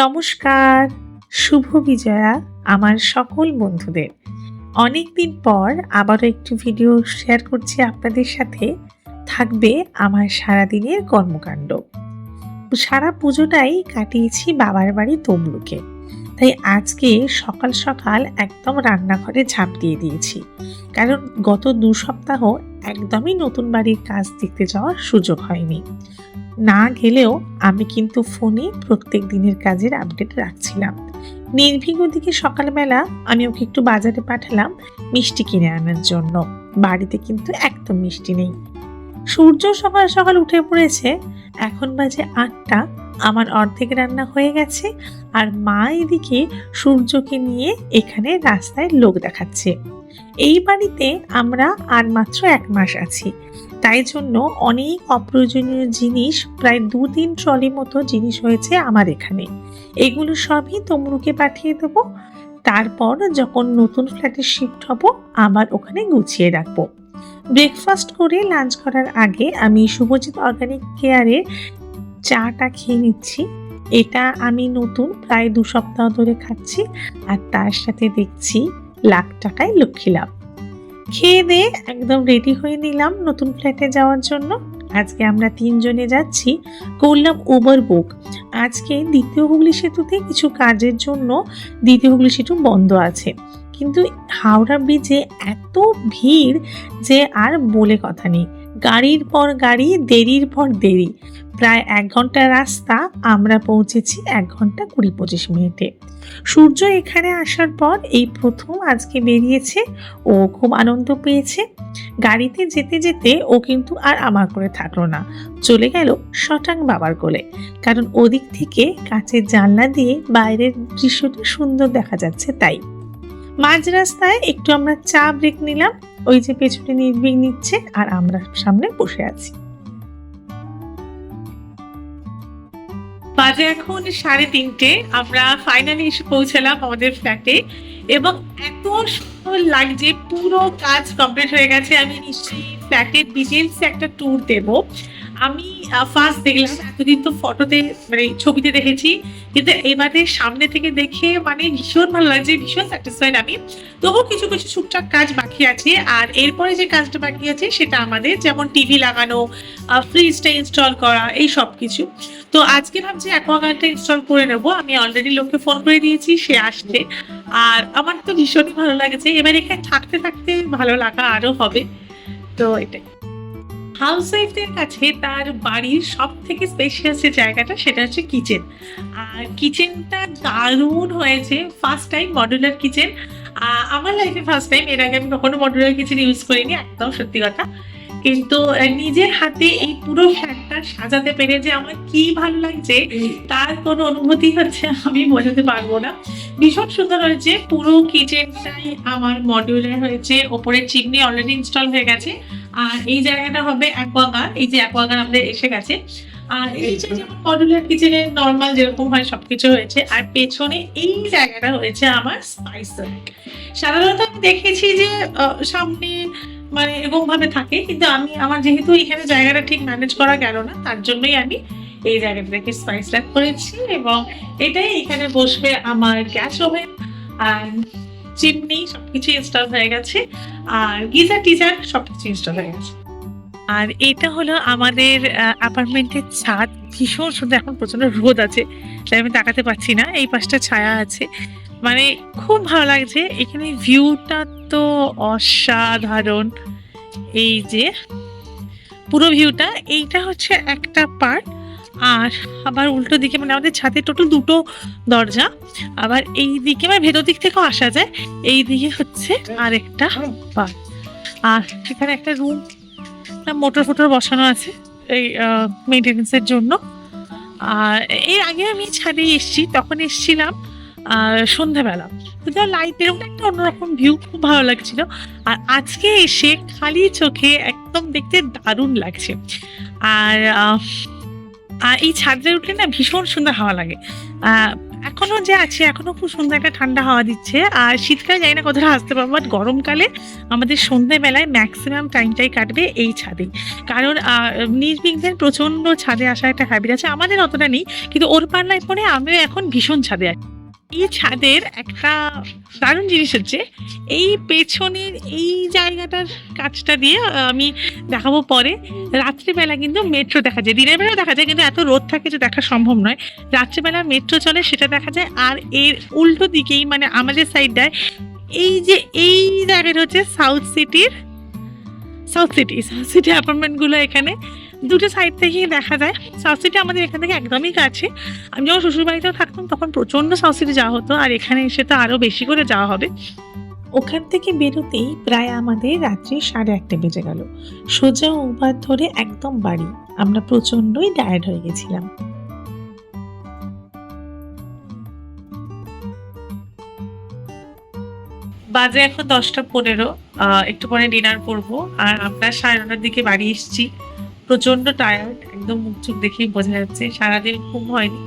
নমস্কার, শুভ বিজয়া, আমার সকল বন্ধুদের। অনেক দিন পর আবারও একটি ভিডিও শেয়ার করছি আপনাদের সাথে। থাকবে আমার সারাদিনের কর্মকাণ্ড। সারা পুজোটাই কাটিয়েছি বাবার বাড়ি তমলুকে। তাই আজকে সকাল সকাল একদম রান্নাঘরে ঝাঁপ দিয়ে দিয়েছি। কারণ গত দু সপ্তাহ একদমই নতুন বাড়ির কাজ দেখতে যাওয়ার সুযোগ হয়নি। না গেলেও আমি কিন্তু ফোনে প্রত্যেক দিনের কাজের আপডেট রাখছিলাম। নির্ভীক ওদিকে সকালবেলা আমি ওকে একটু বাজারে পাঠালাম মিষ্টি কিনে আনার জন্য। বাড়িতে কিন্তু একদম মিষ্টি নেই। সূর্য সকাল সকাল উঠে পড়েছে। এখন বাজে আটটা। আমার অর্ধেক রান্না হয়ে গেছে আর মা এদিকে সূর্যকে নিয়ে এখানে রাস্তায় লোক দেখাচ্ছে। এই বাড়িতে আমরা আর মাত্র এক মাস আছি। তাই জন্য অনেক অপ্রয়োজনীয় জিনিস প্রায় দু তিন ট্রলি মতো জিনিস হয়েছে আমার এখানে। এগুলো সবই তমরুকে পাঠিয়ে দেবো। তারপর যখন নতুন ফ্ল্যাটে শিফট হব, আবার ওখানে গুছিয়ে রাখব। ব্রেকফাস্ট করে লাঞ্চ করার আগে আমি শুভজিৎ অর্গানিক কেয়ারের চাটা খেয়ে নিচ্ছি। এটা আমি নতুন, প্রায় দু সপ্তাহ ধরে খাচ্ছি আর তার সাথে দেখছি লাখ টাকায় লক্ষ্মী লাভ। খেয়ে দিয়ে একদম রেডি হয়ে নিলাম নতুন ফ্ল্যাটে যাওয়ার জন্য। আজকে আমরা তিনজনে যাচ্ছি করলাম উবার বুক আজকে দ্বিতীয় হুগলি সেতুতে কিছু কাজের জন্য দ্বিতীয় হুগলি সেতু বন্ধ আছে। কিন্তু হাওড়া ব্রিজে এত ভিড় যে আর বলে কথা নেই। গাড়ির পর গাড়ি, দেরির পর দেরি। প্রায় এক ঘণ্টা রাস্তা, আমরা পৌঁছেছি এক ঘণ্টা কুড়ি পঁচিশ মিনিটে। সূর্য এখানে আসার পর এই প্রথম আজকে বেরিয়েছে। ও খুব আনন্দ পেয়েছে। গাড়িতে যেতে যেতে ও কিন্তু আর আমার করে থাকল না। চলে গেল শটাং বাবার কোলে। কারণ ওদিক থেকে কাঁচের জানলা দিয়ে বাইরের দৃশ্যটা সুন্দর দেখা যাচ্ছে তাই। মাঝ রাস্তায় একটু আমরা চা ব্রেক নিলাম। ওই যে পেছনে নির্বিঘ নিচ্ছে আর আমরা সামনে বসে আছি। বাজে এখন সাড়ে তিনটে। আমরা ফাইনালি এসে পৌঁছালাম আমাদের ফ্ল্যাটে এবং এত সুন্দর লাগছে, পুরো কাজ কমপ্লিট হয়ে গেছে। আমি নিশ্চয়ই ফ্ল্যাটের ডিটেলস একটা ট্যুর দেব। আমি ফার্স্ট দেখলাম, এতদিন তো ফটোতে মানে ছবিতে দেখেছি, কিন্তু এবারে সামনে থেকে দেখে মানে ভীষণ ভালো লাগছে, ভীষণ স্যাটিসফাইড আমি। তবুও কিছু কিছু টুকটাক কাজ বাকি আছে, আর এরপরে যে কাজটা বাকি আছে, সেটা আমাদের যেমন টিভি লাগানো ফ্রিজটা ইনস্টল করা, এই সব কিছু। তো আজকে ভাবছি অ্যাকোয়াগার্ডটা ইনস্টল করে নেব, আমি অলরেডি লোককে ফোন করে দিয়েছি, সে আসছে। আর আমার তো ভীষণই ভালো লাগছে, এবার এখানে থাকতে থাকতে ভালো লাগা আরও হবে। তো এটাই। হাউস ওয়াইফদের কাছে তার বাড়ির সব থেকে স্পেশাল যে জায়গাটা, সেটা হচ্ছে কিচেন আর কিচেনটা দারুণ হয়েছে ফার্স্ট টাইম মডুলার কিচেন আমার লাইফে ফার্স্ট টাইম এর আগে আমি কখনো মডুলার কিচেন ইউজ করিনি, একদম সত্যি কথা। কিন্তু নিজের হাতে এই পুরো ফ্ল্যাটটা সাজাতে পেরে যে আমার কি ভালো লাগছে, তার কোনো অনুভূতি হচ্ছে আমি বোঝাতে পারব না। ভীষণ সুন্দর হয়েছে, পুরো কিচেনটাই আমার মডিউলার হয়েছে, ওপরে চিমনি অলরেডি ইনস্টল হয়ে গেছে। আর এই জায়গাটা হবে অ্যাকোয়াগার এই যে অ্যাকোয়াগার আমাদের এসে গেছে। আর এই যে যেমন মডুলার কিচেনের নর্মাল যেরকম হয় সবকিছু হয়েছে আর পেছনে এই জায়গাটা হয়েছে আমার স্পাইস সাধারণত আমি দেখেছি যে সামনে মানে এরকম ভাবে থাকে কিন্তু আমি আমার যেহেতু এখানে জায়গাটা ঠিক ম্যানেজ করা গেল না তার জন্যই আমি এই জায়গাটা থেকে স্পাইস র্যাক করেছি এবং এটাই এখানে বসবে আমার গ্যাস ওভেন আর চিমনি সবকিছু ইনস্টল হয়ে গেছে। আর গিজার, টিজার সবকিছু ইনস্টল হয়ে গেছে। আর এটা হলো আমাদের অ্যাপার্টমেন্টের ছাদ। ভীষণ সুন্দর, এখন প্রচণ্ড রোদ আছে, তাই আমি তাকাতে পারছি না। এই পাশটা ছায়া আছে। মানে খুব ভালো লাগছে। এখানে ভিউটা তো অসাধারণ। এই যে, পুরো ভিউটা এইটা হচ্ছে একটা পার্ট আর আবার উল্টো দিকে মানে আমাদের ছাদে টোটাল দুটো দরজা। আবার এই দিকে মানে ভেতর দিক থেকেও আসা যায়। এই দিকে হচ্ছে আর একটা পার্ট আর এখানে একটা রুম মোটর ফোটর বসানো আছে এই মেনটেনেন্সের জন্য। আর এর আগে আমি ছাদে এসেছি, তখন এসেছিলাম সন্ধ্যাবেলা। তো লাইটের একটা অন্যরকম ভিউ খুব ভালো লাগছিল। আর আজকে এসে খালি চোখে একদম দেখতে দারুণ লাগছে। আর এই ছাদে উঠলে না ভীষণ সুন্দর হাওয়া লাগে। এখনও যে আছে, এখনও খুব সুন্দর একটা ঠান্ডা হাওয়া দিচ্ছে। আর শীতকালে জানি না কতটা আসতে পারব বাট গরমকালে আমাদের সন্ধ্যেবেলায় ম্যাক্সিমাম টাইমটাই কাটবে এই ছাদে। কারণ নির্বিঘ্নের প্রচণ্ড ছাদে আসার একটা হ্যাবিট আছে, আমাদের অতটা নেই, কিন্তু ওর পাল্লায় পরে আমিও এখন ভীষণ ছাদে আছি। এই ছাদের একটা দারুণ জিনিস হচ্ছে, এই পেছনের এই জায়গাটার কাজটা দিয়ে আমি দেখাবো পরে। রাত্রিবেলা কিন্তু মেট্রো দেখা যায়। দিনের বেলা দেখা যায়, কিন্তু এত রোদ থাকে যে দেখা সম্ভব নয়। রাত্রিবেলা মেট্রো চলে, সেটা দেখা যায়। আর এর উল্টো দিকেই মানে আমাদের সাইডটায় এই যে এই জায়গাটা হচ্ছে সাউথ সিটির সাউথ সিটি সাউথ সিটি অ্যাপার্টমেন্টগুলো এখানে। দুটো সাইড থেকেই দেখা যায়। সাউথ আমাদের এখান থেকে একদমই কাছে। আমি যখন শ্বশুরবাড়িতেও থাকতাম, তখন প্রচণ্ড সাউথ সিটি যাওয়া হতো, আর এখানে এসে তো আরও বেশি করে যাওয়া হবে। ওখান থেকে বেরোতেই প্রায় আমাদের রাত্রি সাড়ে একটা বেজে গেল। সোজা উবার ধরে একদম বাড়ি। আমরা প্রচণ্ডই টায়ার্ড হয়ে গেছিলাম। বাজে এখন দশটা পনেরো একটু পরে ডিনার করব। আর আমরা সাড়ে নটার দিকে বাড়ি এসেছি। প্রচণ্ড টায়ার্ড একদম মুখ চুখ দেখেই বোঝা যাচ্ছে, সারাদিন ঘুম হয়নি।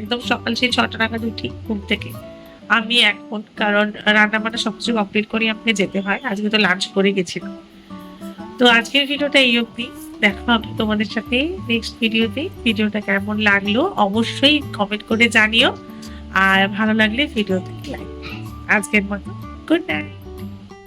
একদম সকাল সেই ছটা নাগাদ উঠি ঘুম থেকে। আমি এখন, কারণ রান্না বান্না সবকিছু কমপ্লিট করে আমাকে যেতে হয়, আজকে তো লাঞ্চ করে গেছিলাম। তো আজকের ভিডিওটা এই অবধি। দেখা হবে তোমাদের সাথে নেক্সট ভিডিওতে। ভিডিওটা কেমন লাগল অবশ্যই কমেন্ট করে জানিও। আর ভালো লাগলে ভিডিওতে লাইক আজকের মতো গুড নাইট